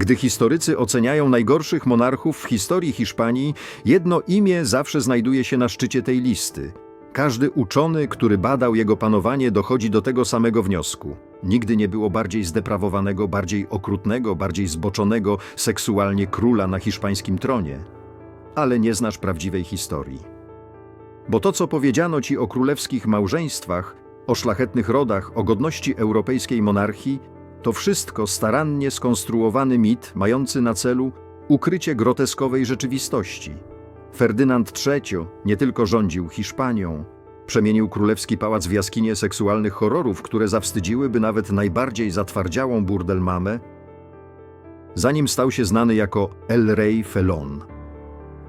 Gdy historycy oceniają najgorszych monarchów w historii Hiszpanii, jedno imię zawsze znajduje się na szczycie tej listy. Każdy uczony, który badał jego panowanie, dochodzi do tego samego wniosku. Nigdy nie było bardziej zdeprawowanego, bardziej okrutnego, bardziej zboczonego seksualnie króla na hiszpańskim tronie. Ale nie znasz prawdziwej historii. Bo to, co powiedziano ci o królewskich małżeństwach, o szlachetnych rodach, o godności europejskiej monarchii, to wszystko starannie skonstruowany mit mający na celu ukrycie groteskowej rzeczywistości. Ferdynand III nie tylko rządził Hiszpanią, przemienił królewski pałac w jaskinię seksualnych horrorów, które zawstydziłyby nawet najbardziej zatwardziałą burdel mamę, zanim stał się znany jako El Rey Felon.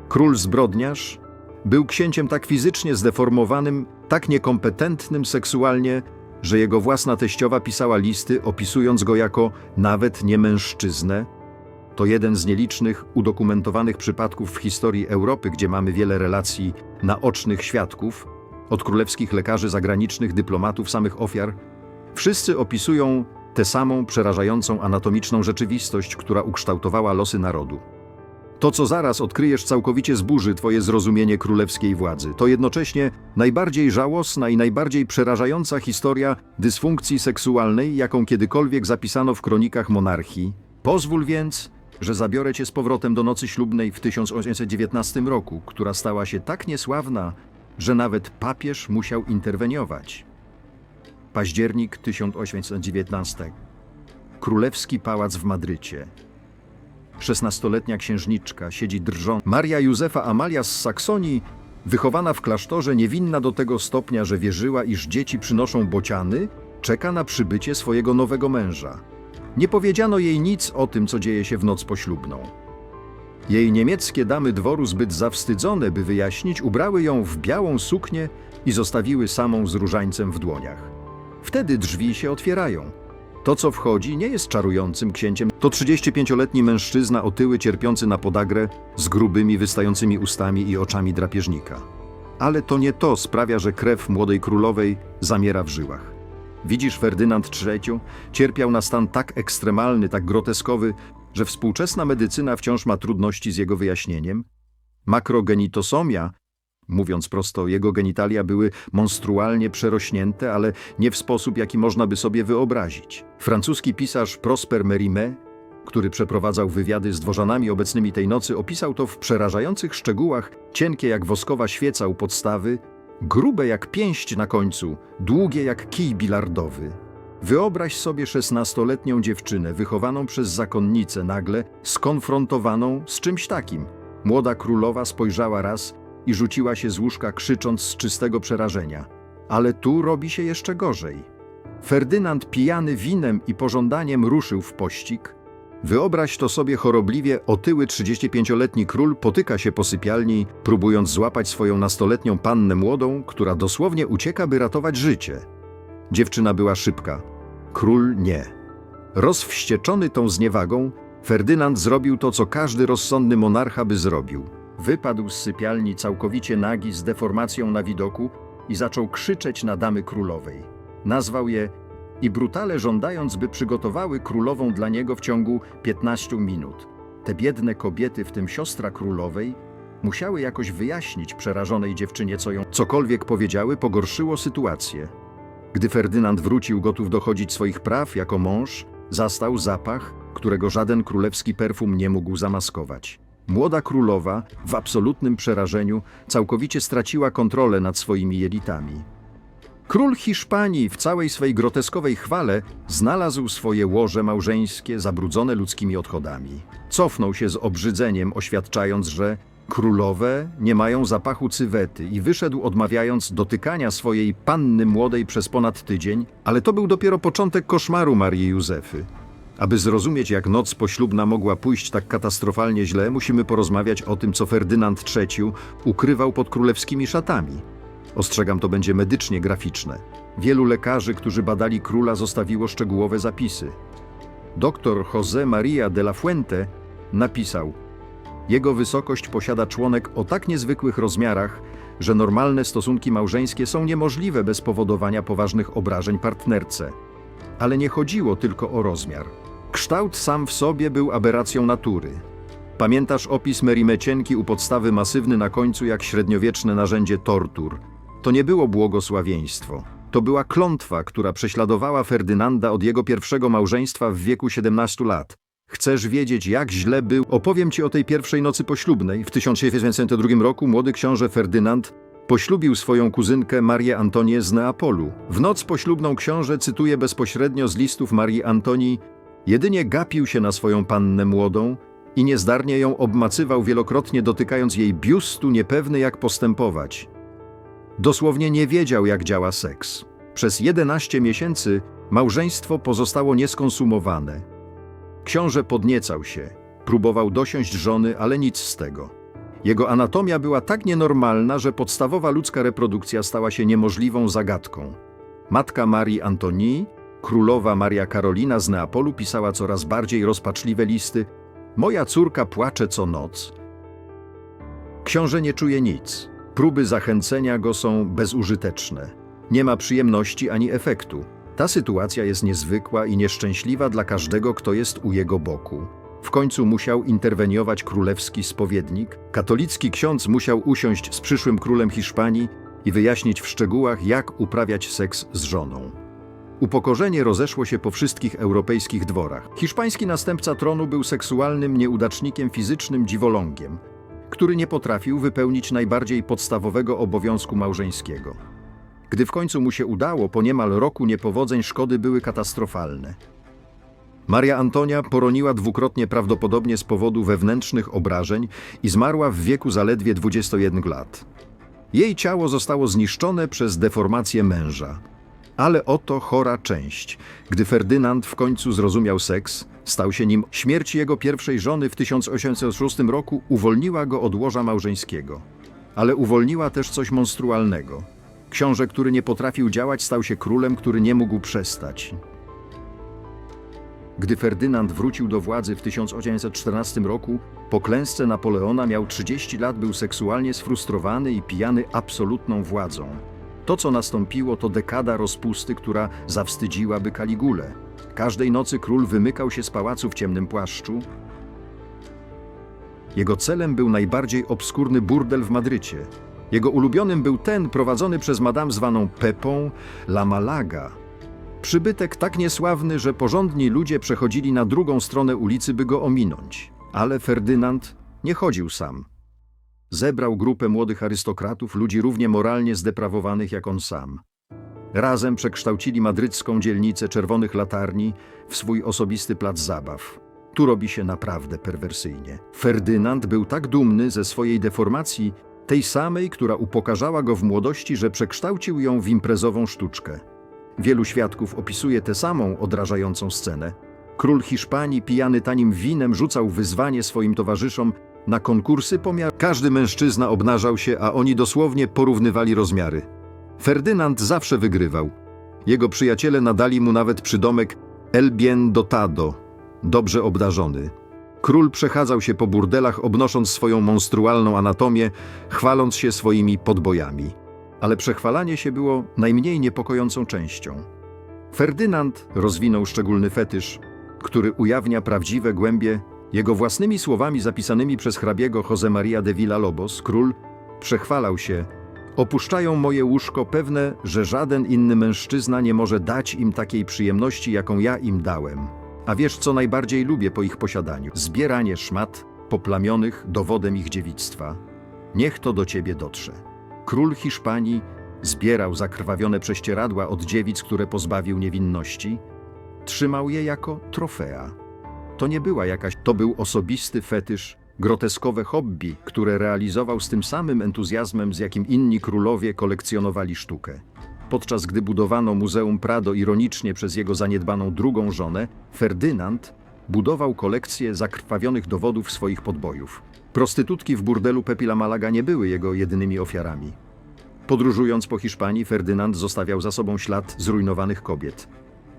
Król zbrodniarz był księciem tak fizycznie zdeformowanym, tak niekompetentnym seksualnie, że jego własna teściowa pisała listy, opisując go jako nawet nie mężczyznę. To jeden z nielicznych udokumentowanych przypadków w historii Europy, gdzie mamy wiele relacji naocznych świadków, od królewskich lekarzy zagranicznych, dyplomatów, samych ofiar. Wszyscy opisują tę samą przerażającą anatomiczną rzeczywistość, która ukształtowała losy narodu. To, co zaraz odkryjesz, całkowicie zburzy twoje zrozumienie królewskiej władzy. To jednocześnie najbardziej żałosna i najbardziej przerażająca historia dysfunkcji seksualnej, jaką kiedykolwiek zapisano w kronikach monarchii. Pozwól więc, że zabiorę cię z powrotem do nocy ślubnej w 1819 roku, która stała się tak niesławna, że nawet papież musiał interweniować. Październik 1819. Królewski pałac w Madrycie. Szesnastoletnia księżniczka siedzi drżąc. Maria Józefa Amalia z Saksonii, wychowana w klasztorze, niewinna do tego stopnia, że wierzyła, iż dzieci przynoszą bociany, czeka na przybycie swojego nowego męża. Nie powiedziano jej nic o tym, co dzieje się w noc poślubną. Jej niemieckie damy dworu zbyt zawstydzone, by wyjaśnić, ubrały ją w białą suknię i zostawiły samą z różańcem w dłoniach. Wtedy drzwi się otwierają. To, co wchodzi, nie jest czarującym księciem. To 35-letni mężczyzna otyły, cierpiący na podagrę, z grubymi, wystającymi ustami i oczami drapieżnika. Ale to nie to sprawia, że krew młodej królowej zamiera w żyłach. Widzisz, Ferdynand III cierpiał na stan tak ekstremalny, tak groteskowy, że współczesna medycyna wciąż ma trudności z jego wyjaśnieniem. Makrogenitosomia, mówiąc prosto, jego genitalia były monstrualnie przerośnięte, ale nie w sposób, jaki można by sobie wyobrazić. Francuski pisarz Prosper Mérimée, który przeprowadzał wywiady z dworzanami obecnymi tej nocy, opisał to w przerażających szczegółach, cienkie jak woskowa świeca u podstawy, grube jak pięść na końcu, długie jak kij bilardowy. Wyobraź sobie szesnastoletnią dziewczynę, wychowaną przez zakonnicę, nagle skonfrontowaną z czymś takim. Młoda królowa spojrzała raz i rzuciła się z łóżka, krzycząc z czystego przerażenia. Ale tu robi się jeszcze gorzej. Ferdynand, pijany winem i pożądaniem, ruszył w pościg. Wyobraź to sobie chorobliwie, otyły 35-letni król potyka się po sypialni, próbując złapać swoją nastoletnią pannę młodą, która dosłownie ucieka, by ratować życie. Dziewczyna była szybka. Król nie. Rozwścieczony tą zniewagą, Ferdynand zrobił to, co każdy rozsądny monarcha by zrobił. Wypadł z sypialni całkowicie nagi, z deformacją na widoku i zaczął krzyczeć na damy królowej. Nazwał je i brutale żądając, by przygotowały królową dla niego w ciągu 15 minut. Te biedne kobiety, w tym siostra królowej, musiały jakoś wyjaśnić przerażonej dziewczynie, co ją cokolwiek powiedziały, pogorszyło sytuację. Gdy Ferdynand wrócił gotów dochodzić swoich praw jako mąż, zastał zapach, którego żaden królewski perfum nie mógł zamaskować. Młoda królowa, w absolutnym przerażeniu, całkowicie straciła kontrolę nad swoimi jelitami. Król Hiszpanii w całej swej groteskowej chwale znalazł swoje łoże małżeńskie zabrudzone ludzkimi odchodami. Cofnął się z obrzydzeniem, oświadczając, że królowe nie mają zapachu cywety i wyszedł odmawiając dotykania swojej panny młodej przez ponad tydzień, ale to był dopiero początek koszmaru Marii Józefy. Aby zrozumieć, jak noc poślubna mogła pójść tak katastrofalnie źle, musimy porozmawiać o tym, co Ferdynand III ukrywał pod królewskimi szatami. Ostrzegam, to będzie medycznie graficzne. Wielu lekarzy, którzy badali króla, zostawiło szczegółowe zapisy. Doktor José María de la Fuente napisał: Jego wysokość posiada członek o tak niezwykłych rozmiarach, że normalne stosunki małżeńskie są niemożliwe bez powodowania poważnych obrażeń partnerce. Ale nie chodziło tylko o rozmiar. Kształt sam w sobie był aberracją natury. Pamiętasz opis Merimecienki u podstawy masywny na końcu jak średniowieczne narzędzie tortur. To nie było błogosławieństwo. To była klątwa, która prześladowała Ferdynanda od jego pierwszego małżeństwa w wieku 17 lat. Chcesz wiedzieć, jak źle był? Opowiem ci o tej pierwszej nocy poślubnej. W 1792 roku młody książę Ferdynand poślubił swoją kuzynkę Marię Antonię z Neapolu. W noc poślubną książę cytuje bezpośrednio z listów Marii Antonii Jedynie gapił się na swoją pannę młodą i niezdarnie ją obmacywał wielokrotnie dotykając jej biustu, niepewny jak postępować. Dosłownie nie wiedział, jak działa seks. Przez 11 miesięcy małżeństwo pozostało nieskonsumowane. Książę podniecał się, próbował dosiąść żony, ale nic z tego. Jego anatomia była tak nienormalna, że podstawowa ludzka reprodukcja stała się niemożliwą zagadką. Matka Marii Antonii, królowa Maria Karolina z Neapolu pisała coraz bardziej rozpaczliwe listy. Moja córka płacze co noc. Książę nie czuje nic. Próby zachęcenia go są bezużyteczne. Nie ma przyjemności ani efektu. Ta sytuacja jest niezwykła i nieszczęśliwa dla każdego, kto jest u jego boku. W końcu musiał interweniować królewski spowiednik. Katolicki ksiądz musiał usiąść z przyszłym królem Hiszpanii i wyjaśnić w szczegółach, jak uprawiać seks z żoną. Upokorzenie rozeszło się po wszystkich europejskich dworach. Hiszpański następca tronu był seksualnym nieudacznikiem fizycznym dziwolągiem, który nie potrafił wypełnić najbardziej podstawowego obowiązku małżeńskiego. Gdy w końcu mu się udało, po niemal roku niepowodzeń szkody były katastrofalne. Maria Antonia poroniła dwukrotnie prawdopodobnie z powodu wewnętrznych obrażeń i zmarła w wieku zaledwie 21 lat. Jej ciało zostało zniszczone przez deformację męża. Ale oto chora część. Gdy Ferdynand w końcu zrozumiał seks, stał się nim śmierć jego pierwszej żony w 1806 roku uwolniła go od łoża małżeńskiego. Ale uwolniła też coś monstrualnego. Książę, który nie potrafił działać, stał się królem, który nie mógł przestać. Gdy Ferdynand wrócił do władzy w 1814 roku, po klęsce Napoleona miał 30 lat, był seksualnie sfrustrowany i pijany absolutną władzą. To, co nastąpiło, to dekada rozpusty, która zawstydziłaby Kaligulę. Każdej nocy król wymykał się z pałacu w ciemnym płaszczu. Jego celem był najbardziej obskurny burdel w Madrycie. Jego ulubionym był ten prowadzony przez madam zwaną Pepą La Malaga. Przybytek tak niesławny, że porządni ludzie przechodzili na drugą stronę ulicy, by go ominąć. Ale Ferdynand nie chodził sam. Zebrał grupę młodych arystokratów, ludzi równie moralnie zdeprawowanych jak on sam. Razem przekształcili madrycką dzielnicę czerwonych latarni w swój osobisty plac zabaw. Tu robi się naprawdę perwersyjnie. Ferdynand był tak dumny ze swojej deformacji, tej samej, która upokarzała go w młodości, że przekształcił ją w imprezową sztuczkę. Wielu świadków opisuje tę samą odrażającą scenę. Król Hiszpanii, pijany tanim winem, rzucał wyzwanie swoim towarzyszom na konkursy pomiar. Każdy mężczyzna obnażał się, a oni dosłownie porównywali rozmiary. Ferdynand zawsze wygrywał. Jego przyjaciele nadali mu nawet przydomek El Bien Dotado, dobrze obdarzony. Król przechadzał się po burdelach, obnosząc swoją monstrualną anatomię, chwaląc się swoimi podbojami. Ale przechwalanie się było najmniej niepokojącą częścią. Ferdynand rozwinął szczególny fetysz, który ujawnia prawdziwe głębie jego własnymi słowami zapisanymi przez hrabiego Jose Maria de Villalobos, król przechwalał się Opuszczają moje łóżko pewne, że żaden inny mężczyzna nie może dać im takiej przyjemności, jaką ja im dałem. A wiesz, co najbardziej lubię po ich posiadaniu? Zbieranie szmat poplamionych dowodem ich dziewictwa. Niech to do ciebie dotrze. Król Hiszpanii zbierał zakrwawione prześcieradła od dziewic, które pozbawił niewinności. Trzymał je jako trofea. To nie była jakaś, to był osobisty fetysz, groteskowe hobby, które realizował z tym samym entuzjazmem, z jakim inni królowie kolekcjonowali sztukę. Podczas gdy budowano Muzeum Prado ironicznie przez jego zaniedbaną drugą żonę, Ferdynand budował kolekcję zakrwawionych dowodów swoich podbojów. Prostytutki w burdelu Pepi La Malaga nie były jego jedynymi ofiarami. Podróżując po Hiszpanii, Ferdynand zostawiał za sobą ślad zrujnowanych kobiet.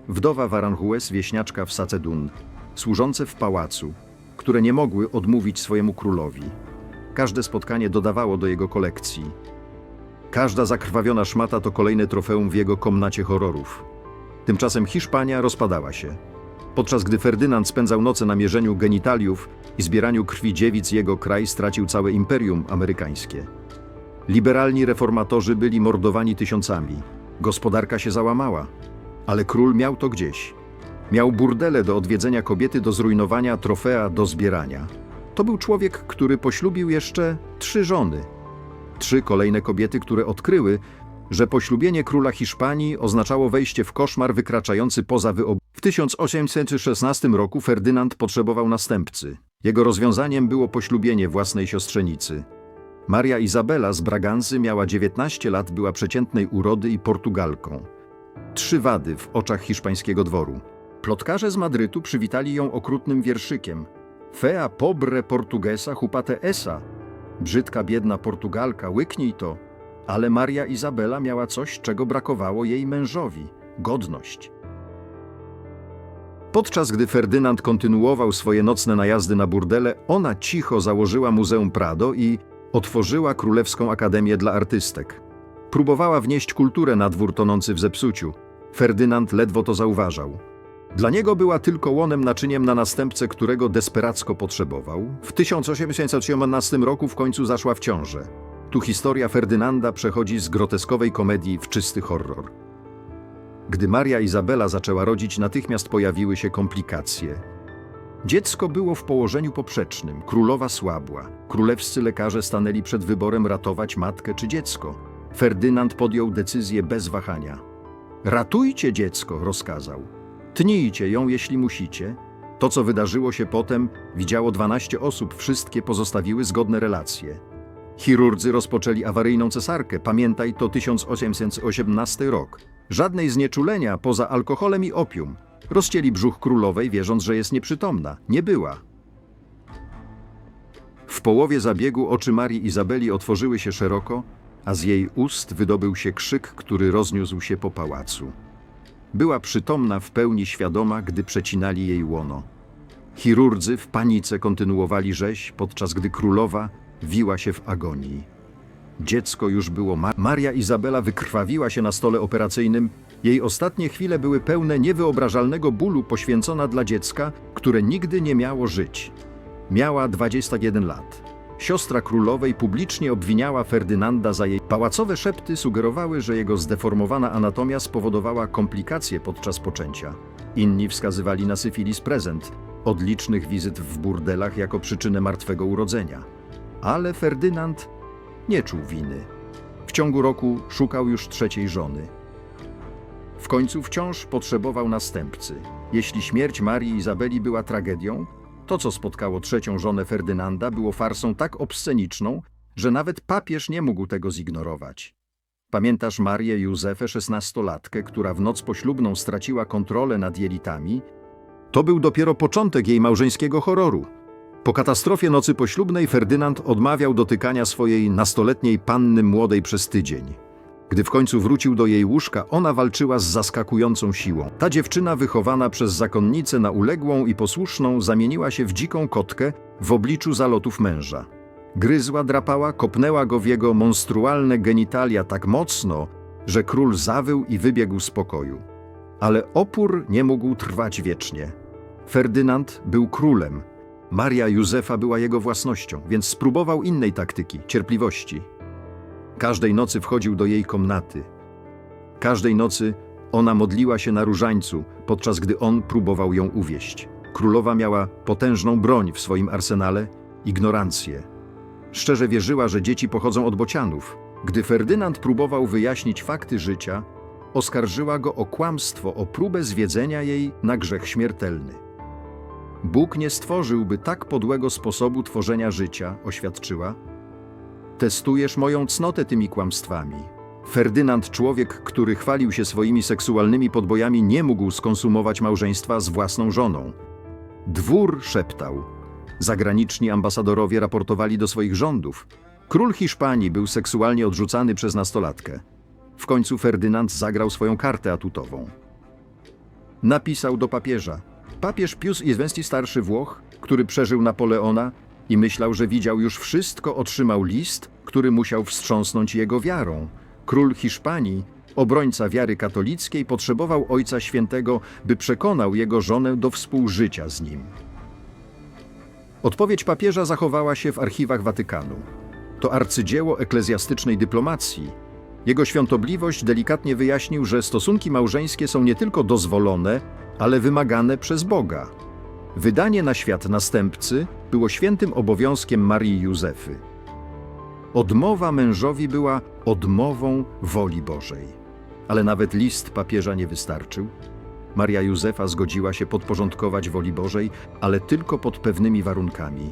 Wdowa w Aranjuez, wieśniaczka w Sacedun, służące w pałacu, które nie mogły odmówić swojemu królowi. Każde spotkanie dodawało do jego kolekcji. Każda zakrwawiona szmata to kolejne trofeum w jego komnacie horrorów. Tymczasem Hiszpania rozpadała się. Podczas gdy Ferdynand spędzał noce na mierzeniu genitaliów i zbieraniu krwi dziewic, jego kraj stracił całe imperium amerykańskie. Liberalni reformatorzy byli mordowani tysiącami. Gospodarka się załamała, ale król miał to gdzieś. Miał burdele do odwiedzenia kobiety, do zrujnowania, trofea do zbierania. To był człowiek, który poślubił jeszcze trzy żony. Trzy kolejne kobiety, które odkryły, że poślubienie króla Hiszpanii oznaczało wejście w koszmar wykraczający poza wyob... W 1816 roku Ferdynand potrzebował następcy. Jego rozwiązaniem było poślubienie własnej siostrzenicy. Maria Izabela z Braganzy miała 19 lat, była przeciętnej urody i Portugalką. Trzy wady w oczach hiszpańskiego dworu. Plotkarze z Madrytu przywitali ją okrutnym wierszykiem. Fea pobre portugesa hupate esa. Brzydka, biedna Portugalka, łyknij to. Ale Maria Izabela miała coś, czego brakowało jej mężowi godność. Podczas gdy Ferdynand kontynuował swoje nocne najazdy na burdele, ona cicho założyła Muzeum Prado i otworzyła Królewską Akademię dla Artystek. Próbowała wnieść kulturę na dwór tonący w zepsuciu. Ferdynand ledwo to zauważał. Dla niego była tylko łonem naczyniem na następcę, którego desperacko potrzebował. W 1818 roku w końcu zaszła w ciążę. Tu historia Ferdynanda przechodzi z groteskowej komedii w czysty horror. Gdy Maria Izabela zaczęła rodzić, natychmiast pojawiły się komplikacje. Dziecko było w położeniu poprzecznym, królowa słabła. Królewscy lekarze stanęli przed wyborem ratować matkę czy dziecko. Ferdynand podjął decyzję bez wahania. Ratujcie dziecko, rozkazał. Tnijcie ją, jeśli musicie. To, co wydarzyło się potem, widziało 12 osób, wszystkie pozostawiły zgodne relacje. Chirurdzy rozpoczęli awaryjną cesarkę, pamiętaj to 1818 rok. Żadnej znieczulenia poza alkoholem i opium. Rozcięli brzuch królowej, wierząc, że jest nieprzytomna. Nie była. W połowie zabiegu oczy Marii Izabeli otworzyły się szeroko, a z jej ust wydobył się krzyk, który rozniósł się po pałacu. Była przytomna, w pełni świadoma, gdy przecinali jej łono. Chirurdzy w panice kontynuowali rzeź, podczas gdy królowa wiła się w agonii. Dziecko już było ma Maria Izabela wykrwawiła się na stole operacyjnym. Jej ostatnie chwile były pełne niewyobrażalnego bólu poświęcona dla dziecka, które nigdy nie miało żyć. Miała 21 lat. Siostra królowej publicznie obwiniała Ferdynanda za jej pałacowe szepty sugerowały, że jego zdeformowana anatomia spowodowała komplikacje podczas poczęcia. Inni wskazywali na syfilis prezent, od licznych wizyt w burdelach jako przyczynę martwego urodzenia. Ale Ferdynand nie czuł winy. W ciągu roku szukał już trzeciej żony. W końcu wciąż potrzebował następcy. Jeśli śmierć Marii Izabeli była tragedią, to, co spotkało trzecią żonę Ferdynanda, było farsą tak obsceniczną, że nawet papież nie mógł tego zignorować. Pamiętasz Marię Józefę, szesnastolatkę, która w noc poślubną straciła kontrolę nad jelitami? To był dopiero początek jej małżeńskiego horroru. Po katastrofie nocy poślubnej Ferdynand odmawiał dotykania swojej nastoletniej panny młodej przez tydzień. Gdy w końcu wrócił do jej łóżka, ona walczyła z zaskakującą siłą. Ta dziewczyna, wychowana przez zakonnicę na uległą i posłuszną, zamieniła się w dziką kotkę w obliczu zalotów męża. Gryzła, drapała, kopnęła go w jego monstrualne genitalia tak mocno, że król zawył i wybiegł z pokoju. Ale opór nie mógł trwać wiecznie. Ferdynand był królem. Maria Józefa była jego własnością, więc spróbował innej taktyki cierpliwości. Każdej nocy wchodził do jej komnaty. Każdej nocy ona modliła się na różańcu, podczas gdy on próbował ją uwieść. Królowa miała potężną broń w swoim arsenale ignorancję. Szczerze wierzyła, że dzieci pochodzą od bocianów. Gdy Ferdynand próbował wyjaśnić fakty życia, oskarżyła go o kłamstwo, o próbę zwiedzenia jej na grzech śmiertelny. Bóg nie stworzyłby tak podłego sposobu tworzenia życia, oświadczyła. Testujesz moją cnotę tymi kłamstwami. Ferdynand, człowiek, który chwalił się swoimi seksualnymi podbojami, nie mógł skonsumować małżeństwa z własną żoną. Dwór szeptał. Zagraniczni ambasadorowie raportowali do swoich rządów. Król Hiszpanii był seksualnie odrzucany przez nastolatkę. W końcu Ferdynand zagrał swoją kartę atutową. Napisał do papieża. Papież Pius Izwensti starszy Włoch, który przeżył Napoleona i myślał, że widział już wszystko, otrzymał list, który musiał wstrząsnąć jego wiarą. Król Hiszpanii obrońca wiary katolickiej, potrzebował Ojca Świętego, by przekonał jego żonę do współżycia z nim. Odpowiedź papieża zachowała się w archiwach Watykanu. To arcydzieło eklezjastycznej dyplomacji. Jego świątobliwość delikatnie wyjaśnił, że stosunki małżeńskie są nie tylko dozwolone, ale wymagane przez Boga. Wydanie na świat następcy było świętym obowiązkiem Marii Józefy. Odmowa mężowi była odmową woli Bożej. Ale nawet list papieża nie wystarczył. Maria Józefa zgodziła się podporządkować woli Bożej, ale tylko pod pewnymi warunkami.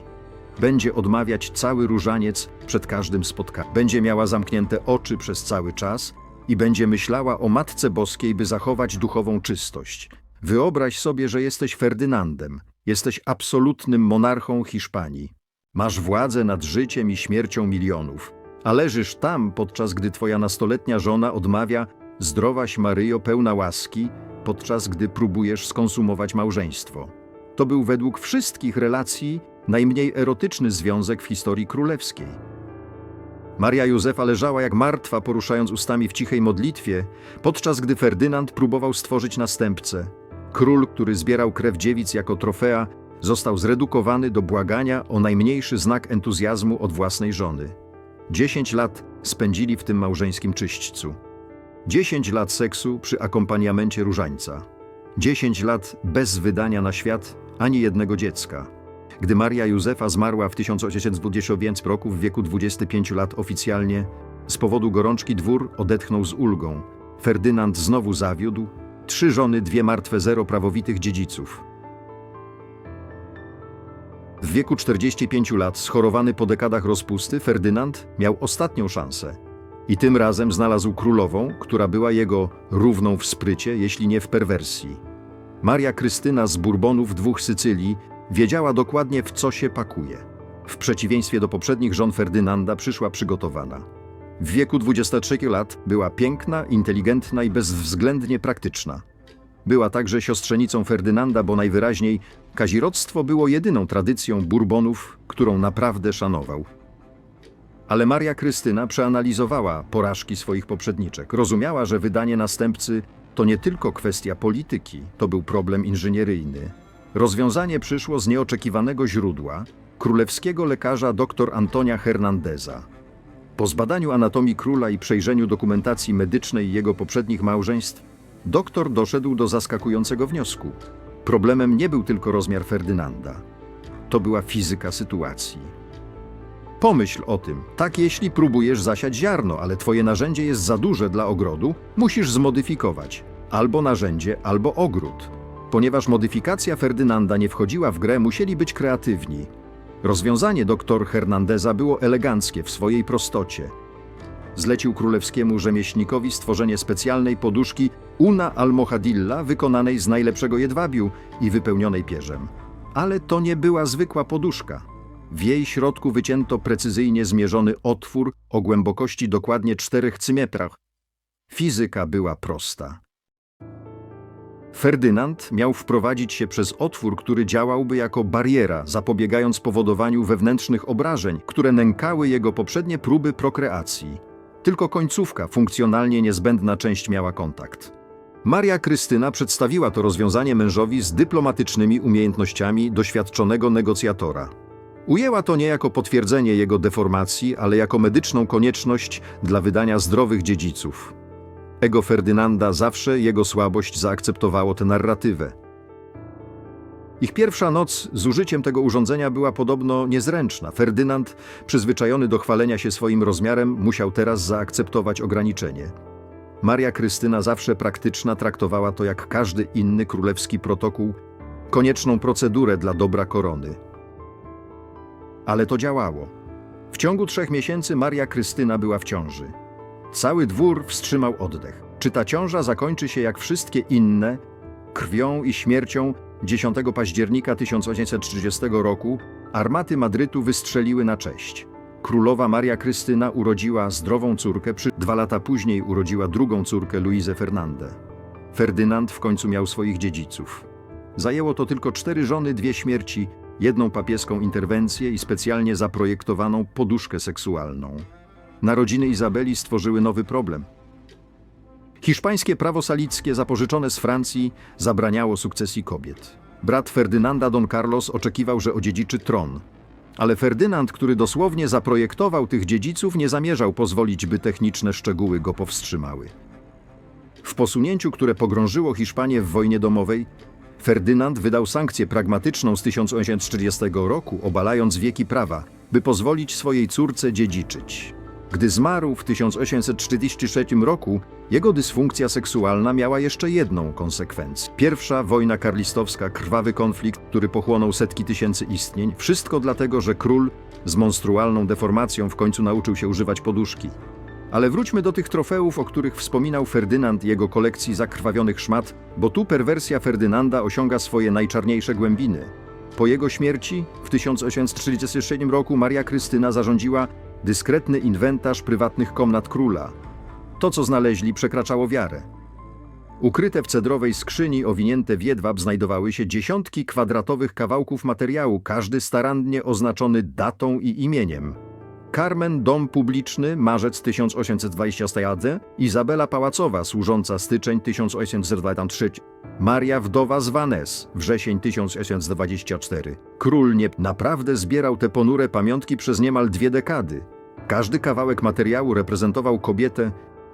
Będzie odmawiać cały różaniec przed każdym spotkaniem. Będzie miała zamknięte oczy przez cały czas i będzie myślała o Matce Boskiej, by zachować duchową czystość. Wyobraź sobie, że jesteś Ferdynandem, jesteś absolutnym monarchą Hiszpanii. Masz władzę nad życiem i śmiercią milionów, a leżysz tam, podczas gdy twoja nastoletnia żona odmawia zdrowaś Maryjo pełna łaski, podczas gdy próbujesz skonsumować małżeństwo. To był według wszystkich relacji najmniej erotyczny związek w historii królewskiej. Maria Józefa leżała jak martwa, poruszając ustami w cichej modlitwie, podczas gdy Ferdynand próbował stworzyć następcę. Król, który zbierał krew dziewic jako trofea, został zredukowany do błagania o najmniejszy znak entuzjazmu od własnej żony. Dziesięć lat spędzili w tym małżeńskim czyśćcu. Dziesięć lat seksu przy akompaniamencie różańca. Dziesięć lat bez wydania na świat ani jednego dziecka. Gdy Maria Józefa zmarła w 1820 roku w wieku 25 lat oficjalnie, z powodu gorączki dwór odetchnął z ulgą. Ferdynand znowu zawiódł, trzy żony, dwie martwe, zero prawowitych dziedziców. W wieku 45 lat, schorowany po dekadach rozpusty, Ferdynand miał ostatnią szansę. I tym razem znalazł królową, która była jego równą w sprycie, jeśli nie w perwersji. Maria Krystyna z Burbonów dwóch Sycylii wiedziała dokładnie, w co się pakuje. W przeciwieństwie do poprzednich żon Ferdynanda przyszła przygotowana. W wieku 23 lat była piękna, inteligentna i bezwzględnie praktyczna. Była także siostrzenicą Ferdynanda, bo najwyraźniej kazirodztwo było jedyną tradycją Burbonów, którą naprawdę szanował. Ale Maria Krystyna przeanalizowała porażki swoich poprzedniczek. Rozumiała, że wydanie następcy to nie tylko kwestia polityki, to był problem inżynieryjny. Rozwiązanie przyszło z nieoczekiwanego źródła królewskiego lekarza dr Antonia Hernandeza. Po zbadaniu anatomii króla i przejrzeniu dokumentacji medycznej jego poprzednich małżeństw, doktor doszedł do zaskakującego wniosku. Problemem nie był tylko rozmiar Ferdynanda. To była fizyka sytuacji. Pomyśl o tym. Tak, jeśli próbujesz zasiać ziarno, ale twoje narzędzie jest za duże dla ogrodu, musisz zmodyfikować albo narzędzie, albo ogród. Ponieważ modyfikacja Ferdynanda nie wchodziła w grę, musieli być kreatywni. Rozwiązanie dr Hernandeza było eleganckie w swojej prostocie. Zlecił królewskiemu rzemieślnikowi stworzenie specjalnej poduszki una almohadilla wykonanej z najlepszego jedwabiu i wypełnionej pierzem. Ale to nie była zwykła poduszka. W jej środku wycięto precyzyjnie zmierzony otwór o głębokości dokładnie 4 cymetrach. Fizyka była prosta. Ferdynand miał wprowadzić się przez otwór, który działałby jako bariera, zapobiegając powodowaniu wewnętrznych obrażeń, które nękały jego poprzednie próby prokreacji. Tylko końcówka, funkcjonalnie niezbędna część miała kontakt. Maria Krystyna przedstawiła to rozwiązanie mężowi z dyplomatycznymi umiejętnościami doświadczonego negocjatora. Ujęła to nie jako potwierdzenie jego deformacji, ale jako medyczną konieczność dla wydania zdrowych dziedziców. Ego Ferdynanda zawsze jego słabość zaakceptowało tę narratywę. Ich pierwsza noc z użyciem tego urządzenia była podobno niezręczna. Ferdynand, przyzwyczajony do chwalenia się swoim rozmiarem, musiał teraz zaakceptować ograniczenie. Maria Krystyna, zawsze praktyczna, traktowała to jak każdy inny królewski protokół, konieczną procedurę dla dobra korony. Ale to działało. W ciągu trzech miesięcy Maria Krystyna była w ciąży. Cały dwór wstrzymał oddech. Czy ta ciąża zakończy się jak wszystkie inne, krwią i śmiercią 10 października 1830 roku armaty Madrytu wystrzeliły na cześć. Królowa Maria Krystyna urodziła zdrową córkę, przy dwa lata później urodziła drugą córkę Luizę Fernandę. Ferdynand w końcu miał swoich dziedziców. Zajęło to tylko cztery żony, dwie śmierci, jedną papieską interwencję i specjalnie zaprojektowaną poduszkę seksualną. Narodziny Izabeli stworzyły nowy problem. Hiszpańskie prawo salickie zapożyczone z Francji zabraniało sukcesji kobiet. Brat Ferdynanda Don Carlos oczekiwał, że odziedziczy tron. Ale Ferdynand, który dosłownie zaprojektował tych dziedziców, nie zamierzał pozwolić, by techniczne szczegóły go powstrzymały. W posunięciu, które pogrążyło Hiszpanię w wojnie domowej, Ferdynand wydał sankcję pragmatyczną z 1840 roku, obalając wieki prawa, by pozwolić swojej córce dziedziczyć. Gdy zmarł w 1843 roku, jego dysfunkcja seksualna miała jeszcze jedną konsekwencję. Pierwsza wojna karlistowska, krwawy konflikt, który pochłonął setki tysięcy istnień, wszystko dlatego, że król z monstrualną deformacją w końcu nauczył się używać poduszki. Ale wróćmy do tych trofeów, o których wspominał Ferdynand i jego kolekcji zakrwawionych szmat, bo tu perwersja Ferdynanda osiąga swoje najczarniejsze głębiny. Po jego śmierci w 1833 roku Maria Krystyna zarządziła dyskretny inwentarz prywatnych komnat króla. To, co znaleźli, przekraczało wiarę. Ukryte w cedrowej skrzyni owinięte w jedwab znajdowały się dziesiątki kwadratowych kawałków materiału, każdy starannie oznaczony datą i imieniem. Carmen Dom Publiczny, marzec 1824, Izabela Pałacowa, służąca styczeń 1823, Maria Wdowa z Vannes, wrzesień 1824. Król nie naprawdę zbierał te ponure pamiątki przez niemal dwie dekady. Każdy kawałek materiału reprezentował kobietę,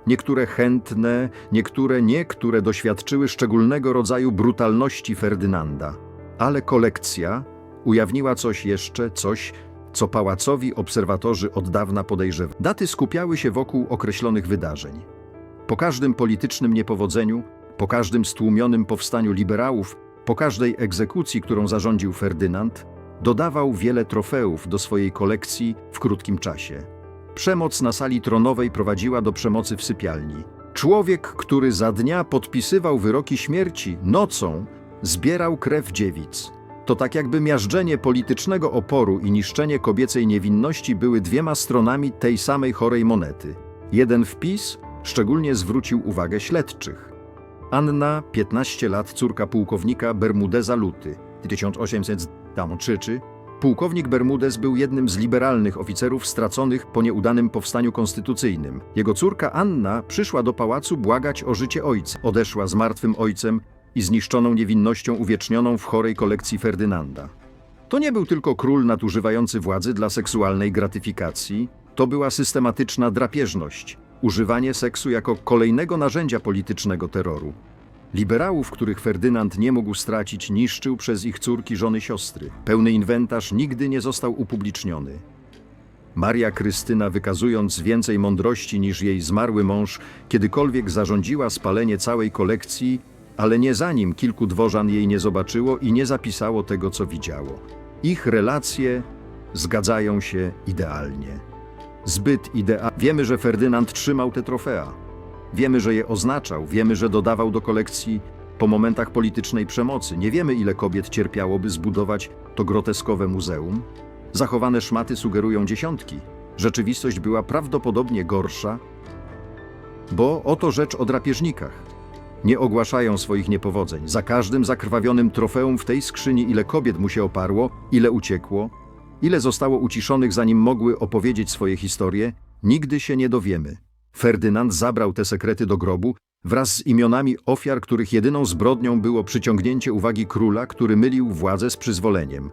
niektóre chętne, niektóre nie, które doświadczyły szczególnego rodzaju brutalności Ferdynanda. Ale kolekcja ujawniła coś jeszcze, coś, co pałacowi obserwatorzy od dawna podejrzewali. Daty skupiały się wokół określonych wydarzeń. Po każdym politycznym niepowodzeniu, po każdym stłumionym powstaniu liberałów, po każdej egzekucji, którą zarządził Ferdynand, dodawał wiele trofeów do swojej kolekcji w krótkim czasie. Przemoc na sali tronowej prowadziła do przemocy w sypialni. Człowiek, który za dnia podpisywał wyroki śmierci, nocą zbierał krew dziewic. To tak jakby miażdżenie politycznego oporu i niszczenie kobiecej niewinności były dwiema stronami tej samej chorej monety. Jeden wpis szczególnie zwrócił uwagę śledczych. Anna, 15 lat, córka pułkownika Bermudeza Luty, 1803. Pułkownik Bermudez był jednym z liberalnych oficerów straconych po nieudanym powstaniu konstytucyjnym. Jego córka Anna przyszła do pałacu błagać o życie ojca. Odeszła z martwym ojcem i zniszczoną niewinnością uwiecznioną w chorej kolekcji Ferdynanda. To nie był tylko król nadużywający władzy dla seksualnej gratyfikacji, to była systematyczna drapieżność, używanie seksu jako kolejnego narzędzia politycznego terroru. Liberałów, których Ferdynand nie mógł stracić, niszczył przez ich córki, żony, siostry. Pełny inwentarz nigdy nie został upubliczniony. Maria Krystyna, wykazując więcej mądrości niż jej zmarły mąż, kiedykolwiek zarządziła spalenie całej kolekcji, ale nie zanim kilku dworzan jej nie zobaczyło i nie zapisało tego, co widziało. Ich relacje zgadzają się idealnie. Zbyt idealnie. Wiemy, że Ferdynand trzymał te trofea. Wiemy, że je oznaczał, wiemy, że dodawał do kolekcji po momentach politycznej przemocy. Nie wiemy, ile kobiet cierpiało, by zbudować to groteskowe muzeum. Zachowane szmaty sugerują dziesiątki. Rzeczywistość była prawdopodobnie gorsza, bo oto rzecz o drapieżnikach. Nie ogłaszają swoich niepowodzeń. Za każdym zakrwawionym trofeum w tej skrzyni, ile kobiet mu się oparło, ile uciekło, ile zostało uciszonych, zanim mogły opowiedzieć swoje historie, nigdy się nie dowiemy. Ferdynand zabrał te sekrety do grobu wraz z imionami ofiar, których jedyną zbrodnią było przyciągnięcie uwagi króla, który mylił władzę z przyzwoleniem.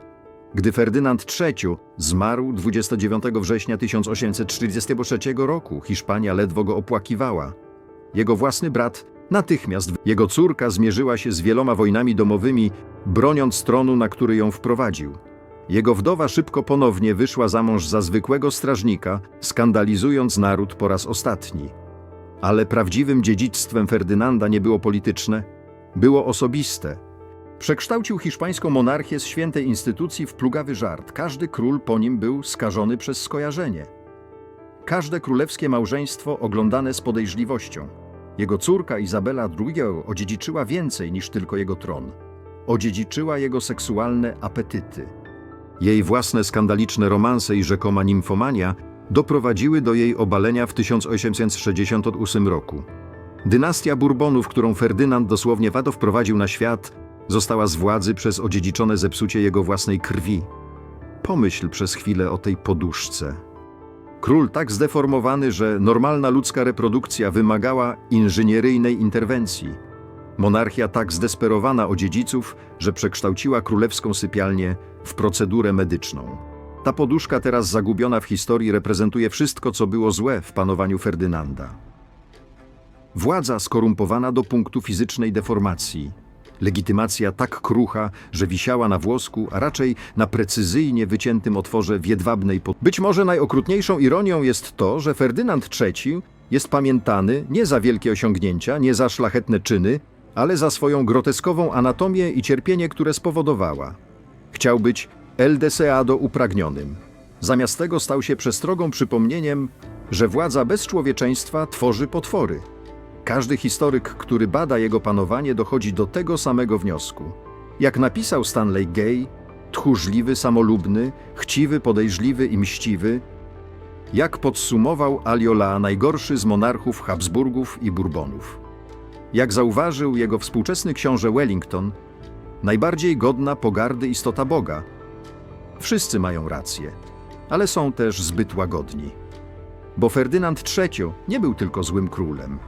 Gdy Ferdynand III zmarł 29 września 1843 roku, Hiszpania ledwo go opłakiwała. Jego własny brat natychmiast, jego córka zmierzyła się z wieloma wojnami domowymi, broniąc tronu, na który ją wprowadził. Jego wdowa szybko ponownie wyszła za mąż za zwykłego strażnika, skandalizując naród po raz ostatni. Ale prawdziwym dziedzictwem Ferdynanda nie było polityczne, było osobiste. Przekształcił hiszpańską monarchię z świętej instytucji w plugawy żart. Każdy król po nim był skażony przez skojarzenie. Każde królewskie małżeństwo oglądane z podejrzliwością. Jego córka Izabela II odziedziczyła więcej niż tylko jego tron. Odziedziczyła jego seksualne apetyty. Jej własne skandaliczne romanse i rzekoma nimfomania doprowadziły do jej obalenia w 1868 roku. Dynastia Bourbonów, którą Ferdynand dosłownie wado wprowadził na świat, została z władzy przez odziedziczone zepsucie jego własnej krwi. Pomyśl przez chwilę o tej poduszce. Król tak zdeformowany, że normalna ludzka reprodukcja wymagała inżynieryjnej interwencji. Monarchia tak zdesperowana o dziedziców, że przekształciła królewską sypialnię w procedurę medyczną. Ta poduszka teraz zagubiona w historii reprezentuje wszystko, co było złe w panowaniu Ferdynanda. Władza skorumpowana do punktu fizycznej deformacji. Legitymacja tak krucha, że wisiała na włosku, a raczej na precyzyjnie wyciętym otworze w jedwabnej pod... Być może najokrutniejszą ironią jest to, że Ferdynand III jest pamiętany nie za wielkie osiągnięcia, nie za szlachetne czyny, ale za swoją groteskową anatomię i cierpienie, które spowodowała. Chciał być El Deseado upragnionym. Zamiast tego stał się przestrogą przypomnieniem, że władza bez człowieczeństwa tworzy potwory. Każdy historyk, który bada jego panowanie, dochodzi do tego samego wniosku. Jak napisał Stanley Gay, tchórzliwy, samolubny, chciwy, podejrzliwy i mściwy, jak podsumował Aliola, najgorszy z monarchów Habsburgów i Bourbonów. Jak zauważył jego współczesny książę Wellington, najbardziej godna pogardy istota Boga. Wszyscy mają rację, ale są też zbyt łagodni. Bo Ferdynand III nie był tylko złym królem.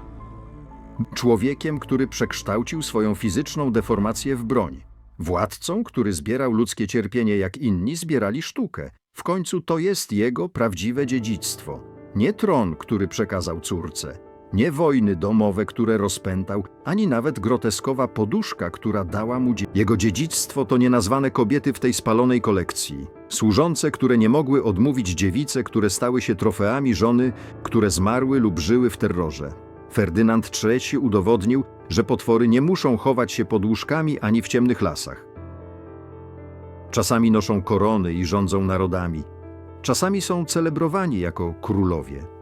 Człowiekiem, który przekształcił swoją fizyczną deformację w broń. Władcą, który zbierał ludzkie cierpienie jak inni zbierali sztukę. W końcu to jest jego prawdziwe dziedzictwo. Nie tron, który przekazał córce, nie wojny domowe, które rozpętał, ani nawet groteskowa poduszka, która dała mu dzie- Jego dziedzictwo to nienazwane kobiety w tej spalonej kolekcji. Służące, które nie mogły odmówić dziewice, które stały się trofeami żony, które zmarły lub żyły w terrorze. Ferdynand III udowodnił, że potwory nie muszą chować się pod łóżkami ani w ciemnych lasach. Czasami noszą korony i rządzą narodami. Czasami są celebrowani jako królowie.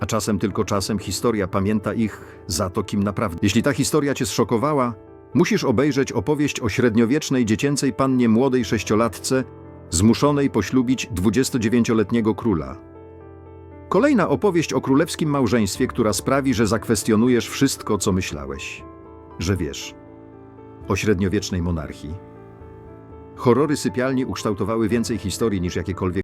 A czasem tylko czasem historia pamięta ich za to, kim naprawdę. Jeśli ta historia cię zszokowała, musisz obejrzeć opowieść o średniowiecznej dziecięcej pannie młodej sześciolatce, zmuszonej poślubić 29-letniego króla. Kolejna opowieść o królewskim małżeństwie, która sprawi, że zakwestionujesz wszystko, co myślałeś. Że wiesz. O średniowiecznej monarchii. Horrory sypialni ukształtowały więcej historii niż jakiekolwiek